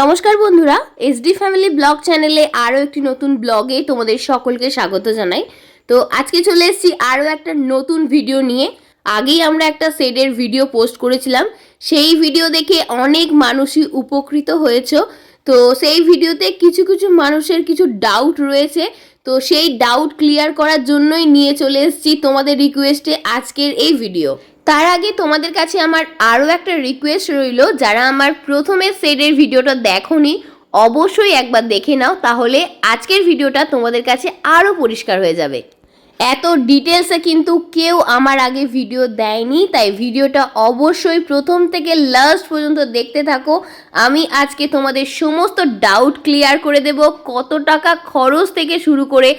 নমস্কার বন্ধুরা SD family blog চ্যানেলে আরও একটি নতুন ব্লগে তোমাদের সকলকে স্বাগত জানাই। তো আজকে চলে এসেছি আরও একটা নতুন ভিডিও নিয়ে। আগেই আমরা একটা সেডের ভিডিও পোস্ট করেছিলাম। সেই ভিডিও দেখে অনেক মানুষই উপকৃত হয়েছে। তো সেই ভিডিওতে কিছু কিছু মানুষের কিছু ডাউট রয়েছে। তো সেই ডাউট ক্লিয়ার করার জন্যই নিয়ে চলে এসেছি তোমাদের রিকোয়েস্টে আজকের এই ভিডিও তার আগে তোমাদের কাছে আমার আরও একটা রিকোয়েস্ট রইল, যারা আমার প্রথমে সেটের ভিডিওটা দেখোনি, অবশ্যই একবার দেখে নাও, তাহলে আজকের ভিডিওটা তোমাদের কাছে আরও পরিষ্কার হয়ে যাবে। এত ডিটেলসে কিন্তু কেউ আমার আগে ভিডিও দেয়নি, তাই ভিডিওটা অবশ্যই প্রথম থেকে লাস্ট পর্যন্ত দেখতে থাকো। আমি আজকে তোমাদের সমস্ত ডাউট ক্লিয়ার করে দেব, কত টাকা খরচ থেকে শুরু করে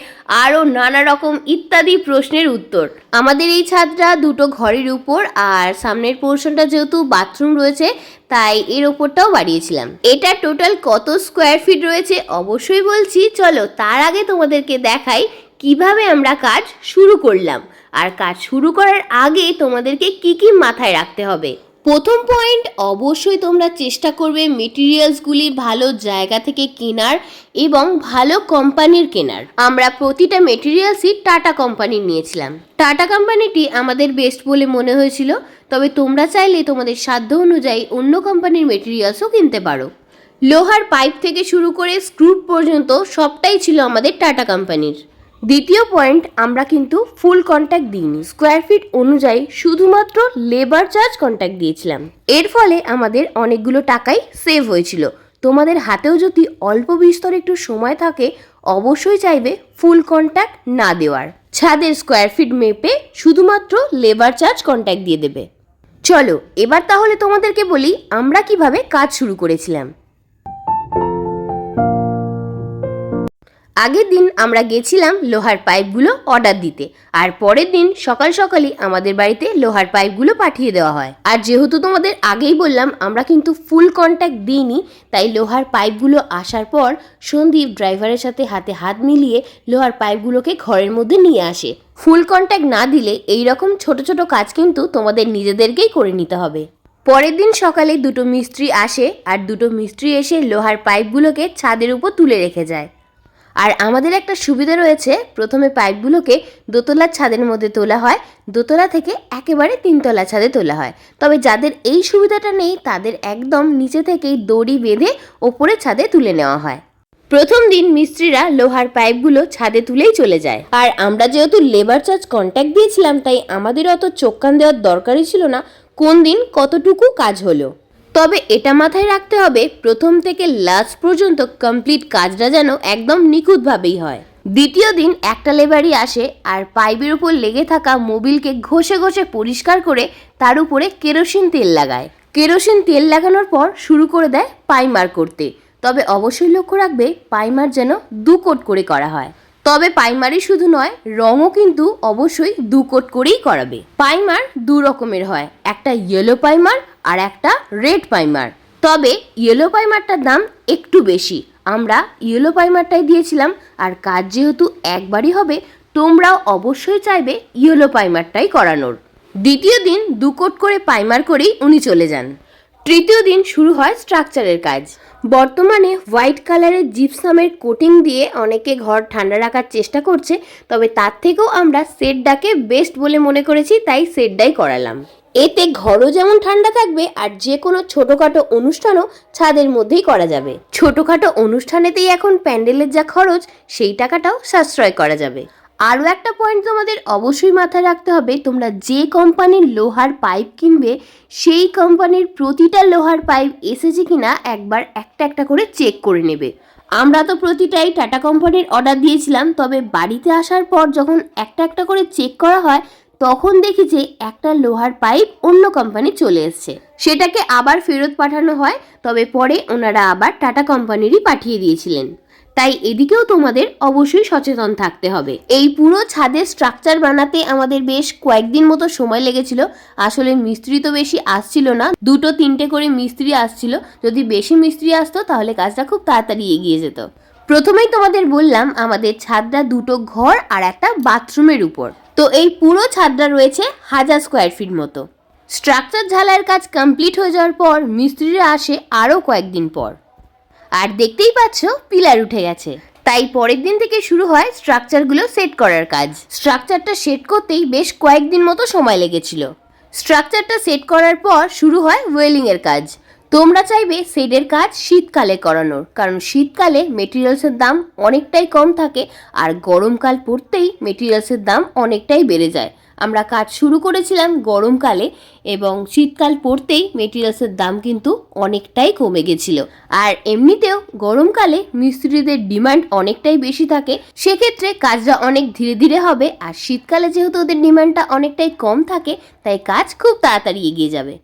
আরও নানা রকম ইত্যাদি প্রশ্নের উত্তর। আমাদের এই ছাদটা দুটো ঘরের উপর, আর সামনের পোর্শনটা যেহেতু বাথরুম রয়েছে, তাই এর ওপরটাও বাড়িয়েছিলাম। এটা টোটাল কত স্কোয়ার ফিট রয়েছে? অবশ্যই বলছি, চলো তার আগে তোমাদেরকে দেখাই কীভাবে আমরা কাজ শুরু করলাম? আর কাজ শুরু করার আগে তোমাদেরকে কি কি মাথায় রাখতে হবে? প্রথম পয়েন্ট অবশ্যই তোমরা চেষ্টা করবে মেটেরিয়ালসগুলি ভালো জায়গা থেকে কেনার এবং ভালো কোম্পানির কেনার। আমরা প্রতিটা মেটেরিয়ালসই টাটা কোম্পানির নিয়েছিলাম। টাটা কোম্পানিটি আমাদের বেস্ট বলে মনে হয়েছিল, তবে তোমরা চাইলে তোমাদের সাধ্য অনুযায়ী অন্য কোম্পানির মেটেরিয়ালসও কিনতে পারো। লোহার পাইপ থেকে শুরু করে স্ক্রু পর্যন্ত সবটাই ছিল আমাদের টাটা কোম্পানির দ্বিতীয় পয়েন্ট আমরা কিন্তু ফুল কন্ট্যাক্ট দিইনি। স্কোয়ার ফিট অনুযায়ী শুধুমাত্র লেবার চার্জ কন্ট্যাক্ট দিয়েছিলাম। এর ফলে আমাদের অনেকগুলো টাকাই সেভ হয়েছিল। তোমাদের হাতেও যদি অল্প বিস্তর একটু সময় থাকে, অবশ্যই চাইবে ফুল কন্ট্যাক্ট না দেওয়ার। ছাদের স্কোয়ার ফিট মেপে শুধুমাত্র লেবার চার্জ কন্ট্যাক্ট দিয়ে দেবে। চলো, এবার তাহলে তোমাদেরকে বলি আমরা কীভাবে কাজ শুরু করেছিলাম। আগের দিন আমরা গেছিলাম লোহার পাইপগুলো অর্ডার দিতে, আর পরের দিন সকাল সকালই আমাদের বাড়িতে লোহার পাইপগুলো পাঠিয়ে দেওয়া হয়। আর যেহেতু তোমাদের আগেই বললাম, আমরা কিন্তু ফুল কন্ট্যাক্ট দিইনি, তাই লোহার পাইপগুলো আসার পর সন্দীপ ড্রাইভারের সাথে হাতে হাত মিলিয়ে লোহার পাইপগুলোকে ঘরের মধ্যে নিয়ে আসে। ফুল কন্ট্যাক্ট না দিলে এই রকম ছোট ছোট কাজ কিন্তু তোমাদের নিজেদেরকেই করে নিতে হবে। পরের দিন সকালে দুটো মিস্ত্রি আসে, আর দুটো মিস্ত্রি এসে লোহার পাইপগুলোকে ছাদের উপর তুলে রেখে যায়। আর আমাদের একটা সুবিধা রয়েছে, প্রথমে পাইপগুলোকে দোতলার ছাদের মধ্যে তোলা হয়, দোতলা থেকে একেবারে তিনতলা ছাদে তোলা হয়। তবে যাদের এই সুবিধাটা নেই, তাদের একদম নিচে থেকেই দড়ি বেঁধে ওপরে ছাদে তুলে নেওয়া হয়। প্রথম দিন মিস্ত্রিরা লোহার পাইপগুলো ছাদে তুলেই চলে যায়। আর আমরা যেহেতু লেবার চার্জ কন্ট্যাক্ট দিয়েছিলাম, তাই আমাদের অত চোখ কান দেওয়ার দরকারই ছিল না, কোন দিন কতটুকু কাজ হলো। তবে এটা মাথায় রাখতে হবে, প্রথম থেকে লাস্ট পর্যন্ত কমপ্লিট কাজটা যেন একদম নিখুঁতভাবেই হয়। দ্বিতীয় দিন একটা লেবারই আসে আর পাইপের উপর লেগে থাকা মোবিলকে ঘষে ঘষে পরিষ্কার করে তার উপরে কেরোসিন তেল লাগায়। কেরোসিন তেল লাগানোর পর শুরু করে দেয় পাইমার করতে। তবে অবশ্যই লক্ষ্য রাখবে পাইমার যেন দু কোট করে করা হয়। তবে পাইমারই শুধু নয়, রঙও কিন্তু অবশ্যই দু কোট করেই করাবে। পাইমার দু রকমের হয়, একটা ইয়েলো পাইমার আর একটা রেড পাইমার তবে ইয়েলো পাইমারটার দাম একটু বেশি। আমরা ইয়েলো পাইমারটাই দিয়েছিলাম। আর কাজ যেহেতু একবারই হবে, তোমরাও অবশ্যই চাইবে ইয়েলো পাইমারটাই করানোর। দ্বিতীয় দিন দু কোট করে পাইমার করেই উনি চলে যান। তৃতীয় দিন শুরু হয় স্ট্রাকচারের কাজ। বর্তমানে হোয়াইট কালারের জিপসামের কোটিং দিয়ে অনেকে ঘর ঠান্ডা রাখার চেষ্টা করছে, তবে তার থেকেও আমরা সেটটাকে বেস্ট বলে মনে করেছি, তাই সেটটাই করালাম। এতে ঘরও যেমন ঠান্ডা থাকবে আর যে কোনো ছোটোখাটো অনুষ্ঠানও ছাদের মধ্যেই করা যাবে। ছোটোখাটো অনুষ্ঠানেতেই এখন প্যান্ডেলের যা খরচ, সেই টাকাটাও সাশ্রয় করা যাবে। আরও একটা পয়েন্ট তোমাদের অবশ্যই মাথায় রাখতে হবে, তোমরা যে কোম্পানির লোহার পাইপ কিনবে, সেই কোম্পানির প্রতিটা লোহার পাইপ এসেছে কিনা একবার একটা একটা করে চেক করে নেবে। আমরা তো প্রতিটাই টাটা কোম্পানির অর্ডার দিয়েছিলাম, তবে বাড়িতে আসার পর যখন একটা একটা করে চেক করা হয় তখন দেখি যে একটা লোহার পাইপ অন্য কোম্পানি চলে এসছে। সেটাকে আবার ফেরত পাঠানো হয়, তবে পরে ওনারা আবার টাটা কোম্পানিরই পাঠিয়ে দিয়েছিলেন। তাই এদিকেও তোমাদের অবশ্যই সচেতন থাকতে হবে। এই পুরো ছাদের স্ট্রাকচার বানাতে আমাদের বেশ কয়েকদিন মতো সময় লেগেছিল। আসলে মিস্ত্রি তো বেশি আসছিল না, দুটো তিনটে করে মিস্ত্রি আসছিল। যদি বেশি মিস্ত্রি আসতো, তাহলে কাজটা খুব তাড়াতাড়ি এগিয়ে যেত। প্রথমেই তোমাদের বললাম, আমাদের ছাদটা দুটো ঘর আর একটা বাথরুমের উপর। তো এই পুরো ছাদটা রয়েছে হাজার স্কোয়ার ফিট মতো। স্ট্রাকচার ঝালাইয়ের কাজ কমপ্লিট হয়ে যাওয়ার পর মিস্ত্রিরা আসে আরও কয়েকদিন পর। আর দেখতেই পাচ্ছ, পিলার উঠে গেছে। তাই পরের দিন থেকে শুরু হয় স্ট্রাকচারগুলো সেট করার কাজ। স্ট্রাকচারটা সেট করতেই বেশ কয়েকদিন মতো সময় লেগেছিল। স্ট্রাকচারটা সেট করার পর শুরু হয় ওয়েলিংয়ের কাজ। তোমরা চাইবে শেডের কাজ শীতকালে করানোর, কারণ শীতকালে মেটেরিয়ালসের দাম অনেকটাই কম থাকে আর গরমকাল পড়তেই মেটেরিয়ালসের দাম অনেকটাই বেড়ে যায়। আমরা কাজ শুরু করেছিলাম গরমকালে এবং শীতকাল পড়তেই মেটেরিয়ালসের দাম কিন্তু অনেকটাই কমে গেছিল। আর এমনিতেও গরমকালে মিস্ত্রিদের ডিমান্ড অনেকটাই বেশি থাকে, সেক্ষেত্রে কাজটা অনেক ধীরে ধীরে হবে আর শীতকালে যেহেতু ওদের ডিমান্ডটা অনেকটাই কম থাকে, তাই কাজ খুব তাড়াতাড়ি এগিয়ে যাবে।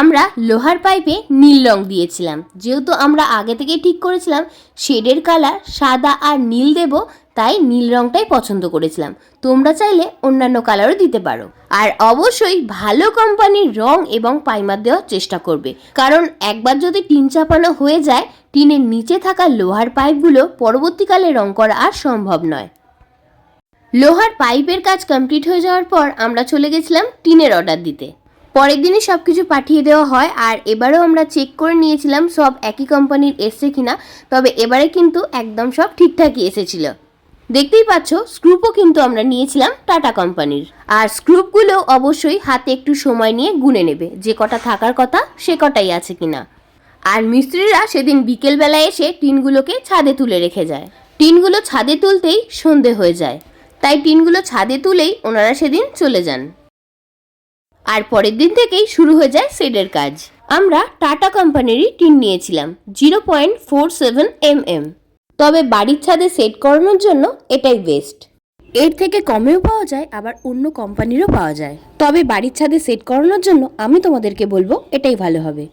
আমরা লোহার পাইপে নীল রং দিয়েছিলাম। যেহেতু আমরা আগে থেকেই ঠিক করেছিলাম, শেডের কালার সাদা আর নীল দেব, তাই নীল রংটাই পছন্দ করেছিলাম। তোমরা চাইলে অন্যান্য কালারও দিতে পারো। আর অবশ্যই ভালো কোম্পানির রং এবং পাইমার দেওয়ার চেষ্টা করবে। কারণ একবার যদি টিন চাপানো হয়ে যায়, টিনের নিচে থাকা লোহার পাইপগুলো পরবর্তীকালে রং করা আর সম্ভব নয়। লোহার পাইপের কাজ কমপ্লিট হয়ে যাওয়ার পর আমরা চলে গেছিলাম টিনের অর্ডার দিতে। পরের দিনই সব কিছু পাঠিয়ে দেওয়া হয় আর এবারেও আমরা চেক করে নিয়েছিলাম সব একই কোম্পানির এসছে কিনা, তবে এবারে কিন্তু একদম সব ঠিকঠাকই এসেছিল। দেখতেই পাচ্ছ স্ক্রুপও কিন্তু আমরা নিয়েছিলাম টাটা কোম্পানির আর স্ক্রুপগুলো অবশ্যই হাতে একটু সময় নিয়ে গুনে নেবে, যে কটা থাকার কথা সে কটাই আছে কিনা। আর মিস্ত্রিরা সেদিন বিকেলবেলায় এসে টিনগুলোকে ছাদে তুলে রেখে যায়। টিনগুলো ছাদে তুলতেই সন্ধে হয়ে যায়। তাই টিনগুলো ছাদে তুলেই ওনারা সেদিন চলে যান। আর পরের দিন থেকেই শুরু হয়ে যায় শেডের কাজ। আমরা টাটা কোম্পানিরই টিন নিয়েছিলাম, zero point four seven M M তবে বাড়ির ছাদে সেট করানোর জন্য এটাই বেস্ট। এর থেকে কমেও পাওয়া যায়, আবার অন্য কোম্পানিরও পাওয়া যায়। তবে বাড়ির ছাদে সেট করানোর জন্য আমি তোমাদেরকে বলব, এটাই ভালো হবে।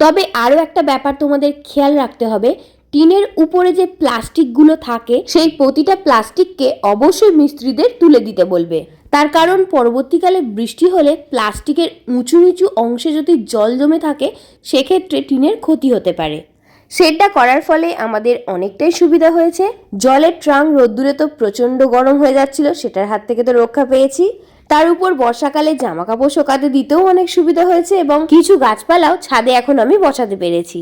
তবে আরও একটা ব্যাপার তোমাদের খেয়াল রাখতে হবে, টিনের উপরে যে প্লাস্টিকগুলো থাকে, সেই প্রতিটা প্লাস্টিককে অবশ্যই মিস্ত্রিদের তুলে দিতে বলবে। তার কারণ পরবর্তীকালে বৃষ্টি হলে প্লাস্টিকের উঁচু নিচু অংশে যদি জল জমে থাকে, সেক্ষেত্রে টিনের ক্ষতি হতে পারে। সেটটা করার ফলে আমাদের অনেকটাই সুবিধা হয়েছে। জলের ট্রাঙ্ক রোদ্দুরে তো প্রচণ্ড গরম হয়ে যাচ্ছিল, সেটার হাত থেকে তো রক্ষা পেয়েছি। তার উপর বর্ষাকালে জামা কাপড় শোকাতে দিতেও অনেক সুবিধা হয়েছে এবং কিছু গাছপালাও ছাদে এখন আমি বসাতে পেরেছি।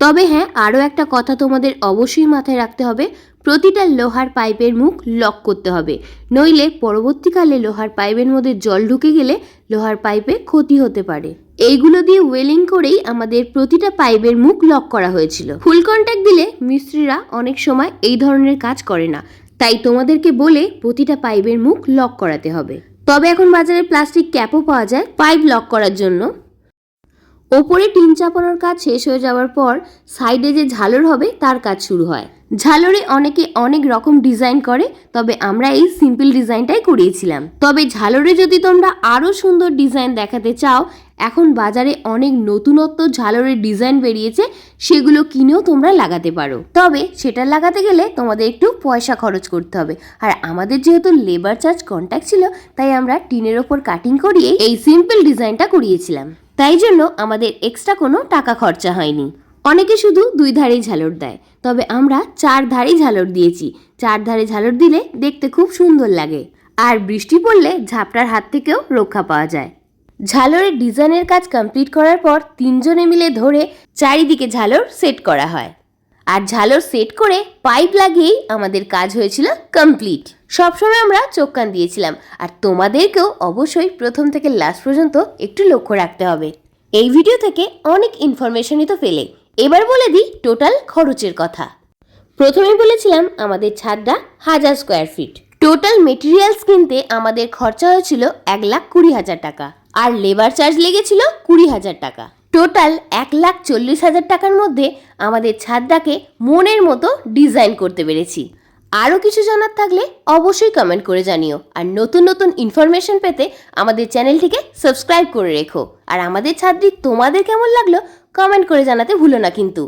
তবে হ্যাঁ আরও একটা কথা তোমাদের অবশ্যই মাথায় রাখতে হবে, প্রতিটা লোহার পাইপের মুখ লক করতে হবে। নইলে পরবর্তীকালে লোহার পাইপের মধ্যে জল ঢুকে গেলে লোহার পাইপে ক্ষতি হতে পারে। এইগুলো দিয়ে ওয়েলিং করেই আমাদের প্রতিটা পাইপের মুখ লক করা হয়েছিল। ফুল কন্ট্যাক্ট দিলে মিস্ত্রিরা অনেক সময় এই ধরনের কাজ করে না। তাই তোমাদেরকে বলে প্রতিটা পাইপের মুখ লক করাতে হবে। তবে এখন বাজারে প্লাস্টিক ক্যাপও পাওয়া যায় পাইপ লক করার জন্য। ওপরে টিন চাপানোর কাজ শেষ হয়ে যাওয়ার পর সাইডে যে ঝালর হবে, তার কাজ শুরু হয়। ঝালরে অনেকে অনেক রকম ডিজাইন করে, তবে আমরা এই সিম্পল ডিজাইনটাই করিয়েছিলাম। তবে ঝালরে যদি তোমরা আরও সুন্দর ডিজাইন দেখাতে চাও, এখন বাজারে অনেক নতুনত্ব ঝালরের ডিজাইন বেরিয়েছে, সেগুলো কিনেও তোমরা লাগাতে পারো। তবে সেটা লাগাতে গেলে তোমাদের একটু পয়সা খরচ করতে হবে। আর আমাদের যেহেতু লেবার চার্জ কন্ট্যাক্ট ছিল, তাই আমরা টিনের ওপর কাটিং করিয়ে এই সিম্পল ডিজাইনটা করিয়েছিলাম। তাই জন্য আমাদের এক্সট্রা কোনো টাকা খরচা হয়নি। অনেকে শুধু দুই ধারেই ঝালর দেয়। তবে আমরা চার ধারেই ঝালর দিয়েছি। চার ধারে ঝালর দিলে দেখতে খুব সুন্দর লাগে। আর বৃষ্টি পড়লে ঝাপটার হাত থেকেও রক্ষা পাওয়া যায়। ঝালরের ডিজাইনের কাজ কমপ্লিট করার পর তিনজনে মিলে ধরে চারিদিকে ঝালর সেট করা হয়। আর ঝালর সেট করে পাইপ লাগিয়েই আমাদের কাজ হয়েছিল কমপ্লিট সবসময় আমরা চোখ কান দিয়েছিলাম। আর তোমাদেরকেও অবশ্যই প্রথম থেকে লাস্ট পর্যন্ত একটু লক্ষ্য রাখতে হবে। এই ভিডিও থেকে অনেক ইনফরমেশনই তো পেলে। এবার বলে দিই টোটাল খরচের কথা। প্রথমে বলেছিলাম আমাদের ছাদটা হাজার স্কোয়ার ফিট টোটাল মেটেরিয়ালস কিনতে আমাদের খরচা হয়েছিল এক লাখ কুড়ি হাজার টাকা। আর লেবার চার্জ লেগেছিল কুড়ি হাজার টাকা। টোটাল এক লাখ চল্লিশ হাজার টাকার মধ্যে আমাদের ছাদটাকে মনের মতো ডিজাইন করতে পেরেছি। আরও কিছু জানার থাকলে অবশ্যই কমেন্ট করে জানিও। আর নতুন নতুন ইনফরমেশন পেতে আমাদের চ্যানেলটিকে সাবস্ক্রাইব করে রেখো। আর আমাদের ছাত্রী তোমাদের কেমন লাগল কমেন্ট করে জানাতে ভুলো না কিন্তু।